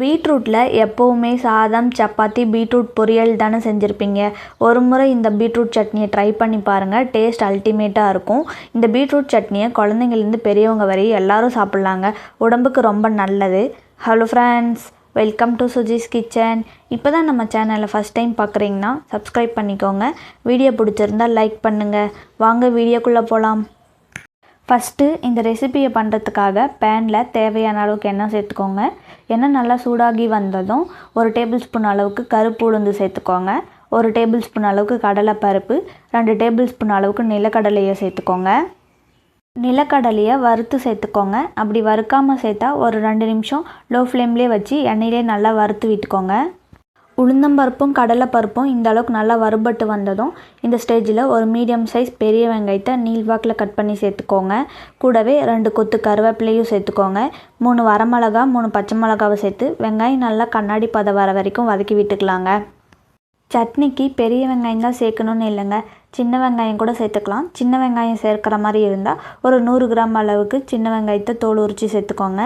பீட்ரூட்டில் எப்போவுமே சாதம் சப்பாத்தி பீட்ரூட் பொரியல் தானே செஞ்சுருப்பீங்க. ஒரு முறை இந்த பீட்ரூட் சட்னியை ட்ரை பண்ணி பாருங்கள் டேஸ்ட் அல்டிமேட்டாக இருக்கும். இந்த பீட்ரூட் சட்னியை குழந்தைங்கள்லேருந்து பெரியவங்க வரையும் எல்லாரும் சாப்பிட்லாங்க. உடம்புக்கு ரொம்ப நல்லது. Hello friends welcome to Sujis kitchen இப்போ தான் நம்ம சேனலை ஃபஸ்ட் டைம் பார்க்குறீங்கன்னா சப்ஸ்கிரைப் பண்ணிக்கோங்க. வீடியோ பிடிச்சிருந்தா லைக் பண்ணுங்கள் வாங்க வீடியோக்குள்ளே போகலாம் ஃபஸ்ட்டு இந்த ரெசிபியை பண்ணுறதுக்காக பேனில் தேவையான அளவுக்கு எண்ணெய் சேர்த்துக்கோங்க. எண்ணெய் நல்லா சூடாகி வந்ததும் ஒரு டேபிள் ஸ்பூன் அளவுக்கு கருப்பு உளுந்து சேர்த்துக்கோங்க. ஒரு டேபிள் ஸ்பூன் அளவுக்கு கடலைப்பருப்பு ரெண்டு டேபிள் ஸ்பூன் அளவுக்கு நிலக்கடலையை சேர்த்துக்கோங்க. நிலக்கடலையை வறுத்து சேர்த்துக்கோங்க. அப்படி வறுக்காமல் சேர்த்தா ஒரு ரெண்டு நிமிஷம் லோ ஃப்ளேம்லேயே வச்சு எண்ணெயிலே நல்லா வறுத்து விட்டுக்கோங்க. உளுந்தம்பருப்பும் கடலைப்பருப்பும் இந்த அளவுக்கு நல்லா வறுபட்டு வந்ததும் இந்த ஸ்டேஜில் ஒரு மீடியம் சைஸ் பெரிய வெங்காயத்தை நீள்வாக்கில் கட் பண்ணி சேர்த்துக்கோங்க. கூடவே ரெண்டு கொத்து கருவேப்பிலையும் சேர்த்துக்கோங்க. மூணு வரமிளகா மூணு பச்சை மிளகாவை சேர்த்து வெங்காயம் நல்லா கண்ணாடி பதம் வர வரைக்கும் வதக்கி விட்டுக்கலாங்க. சட்னிக்கு பெரிய வெங்காயம் தான் சேர்க்கணுன்னு இல்லைங்க. சின்ன வெங்காயம் கூட சேர்த்துக்கலாம். சின்ன வெங்காயம் சேர்க்குற மாதிரி இருந்தால் ஒரு நூறு கிராம் அளவுக்கு சின்ன வெங்காயத்தை தோல் உரித்து சேர்த்துக்கோங்க.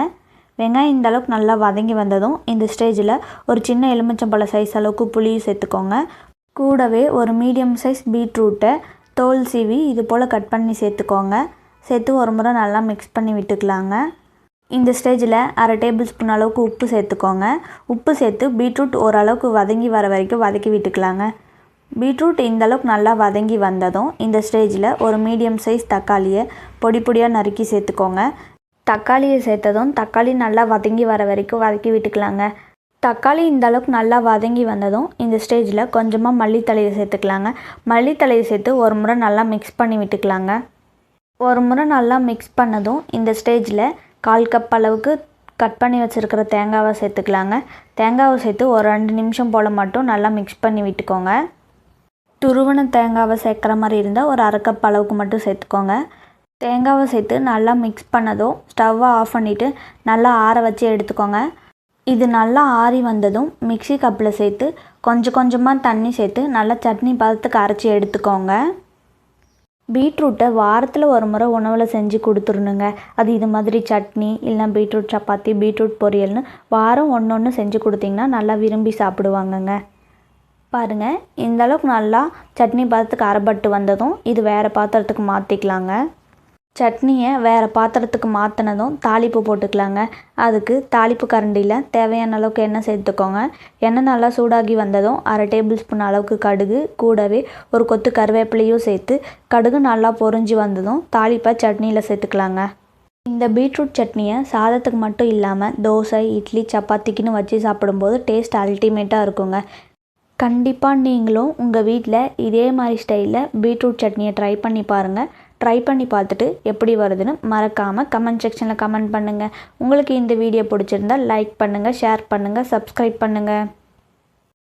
வெங்காயம் இந்த அளவுக்கு நல்லா வதங்கி வந்ததும் இந்த ஸ்டேஜில் ஒரு சின்ன எலுமிச்சம்பழ சைஸ் அளவுக்கு புளியும் சேர்த்துக்கோங்க. கூடவே ஒரு மீடியம் சைஸ் பீட்ரூட்டை தோல் சீவி இது போல் கட் பண்ணி சேர்த்துக்கோங்க. சேர்த்து ஒரு முறை நல்லா மிக்ஸ் பண்ணி விட்டுக்கலாங்க. இந்த ஸ்டேஜில் அரை டேபிள் ஸ்பூன் அளவுக்கு உப்பு சேர்த்துக்கோங்க. உப்பு சேர்த்து பீட்ரூட் ஓரளவுக்கு வதங்கி வர வரைக்கும் வதக்கி விட்டுக்கலாங்க. பீட்ரூட் இந்தளவுக்கு நல்லா வதங்கி வந்ததும் இந்த ஸ்டேஜில் ஒரு மீடியம் சைஸ் தக்காளியை பொடி பொடியாக நறுக்கி சேர்த்துக்கோங்க. தக்காளியை சேர்த்ததும் தக்காளி நல்லா வதங்கி வர வரைக்கும் வதக்கி விட்டுக்கலாங்க. தக்காளி இந்த அளவுக்கு நல்லா வதங்கி வந்ததும் இந்த ஸ்டேஜில் கொஞ்சமாக மல்லித்தலையை சேர்த்துக்கலாங்க. மல்லித்தலையை சேர்த்து ஒரு முறை நல்லா மிக்ஸ் பண்ணி விட்டுக்கலாங்க. ஒரு முறை நல்லா மிக்ஸ் பண்ணதும் இந்த ஸ்டேஜில் கால் கப் அளவுக்கு கட் பண்ணி வச்சுருக்கிற தேங்காவை சேர்த்துக்கலாங்க. தேங்காவை சேர்த்து ஒரு ரெண்டு நிமிஷம் போல் மட்டும் நல்லா மிக்ஸ் பண்ணி விட்டுக்கோங்க. துருவன தேங்காவை சேர்க்குற மாதிரி இருந்தால் ஒரு அரை கப் அளவுக்கு மட்டும் சேர்த்துக்கோங்க. தேங்காவை சேர்த்து நல்லா மிக்ஸ் பண்ணதும் ஸ்டவ்வை ஆஃப் பண்ணிவிட்டு நல்லா ஆற வச்சு எடுத்துக்கோங்க. இது நல்லா ஆறி வந்ததும் மிக்சி கப்பில் சேர்த்து கொஞ்சம் கொஞ்சமாக தண்ணி சேர்த்து நல்லா சட்னி பதத்துக்கு அரைச்சி எடுத்துக்கோங்க. பீட்ரூட்டை வாரத்தில் ஒரு முறை உணவில் செஞ்சு கொடுத்துருணுங்க அது இது மாதிரி சட்னி இல்லைனா பீட்ரூட் சப்பாத்தி பீட்ரூட் பொரியல்னு வாரம் ஒன்று ஒன்று செஞ்சு கொடுத்தீங்கன்னா நல்லா விரும்பி சாப்பிடுவாங்கங்க. பாருங்கள் இந்தளவுக்கு நல்லா சட்னி பதத்துக்கு அரைப்பட்டு வந்ததும் இது வேறு பாத்திரத்துக்கு மாற்றிக்கலாங்க சட்னியை வேறு பாத்திரத்துக்கு மாற்றினதும் தாளிப்பு போட்டுக்கலாங்க. அதுக்கு தாளிப்பு கரண்டியில் தேவையான அளவுக்கு எண்ணெய் சேர்த்துக்கோங்க. எண்ணெய் நல்லா சூடாகி வந்ததும் அரை டேபிள் ஸ்பூன் அளவுக்கு கடுகு கூடவே ஒரு கொத்து கருவேப்பிலையும் சேர்த்து கடுகு நல்லா பொறிஞ்சி வந்ததும் தாளிப்பை சட்னியில் சேர்த்துக்கலாங்க. இந்த பீட்ரூட் சட்னியை சாதத்துக்கு மட்டும் இல்லாமல் தோசை இட்லி சப்பாத்திக்குன்னு வச்சு சாப்பிடும்போது டேஸ்ட் அல்டிமேட்டாக இருக்குங்க. கண்டிப்பாக நீங்களும் உங்கள் வீட்டில் இதே மாதிரி ஸ்டைலில் பீட்ரூட் சட்னியை ட்ரை பண்ணி பாருங்கள் ட்ரை பண்ணி பார்த்துட்டு எப்படி வருதுன்னு மறக்காமல் கமெண்ட் செக்ஷனில் கமெண்ட் பண்ணுங்கள் உங்களுக்கு இந்த வீடியோ பிடிச்சிருந்தா லைக் பண்ணுங்கள் ஷேர் பண்ணுங்கள் சப்ஸ்கிரைப் பண்ணுங்கள்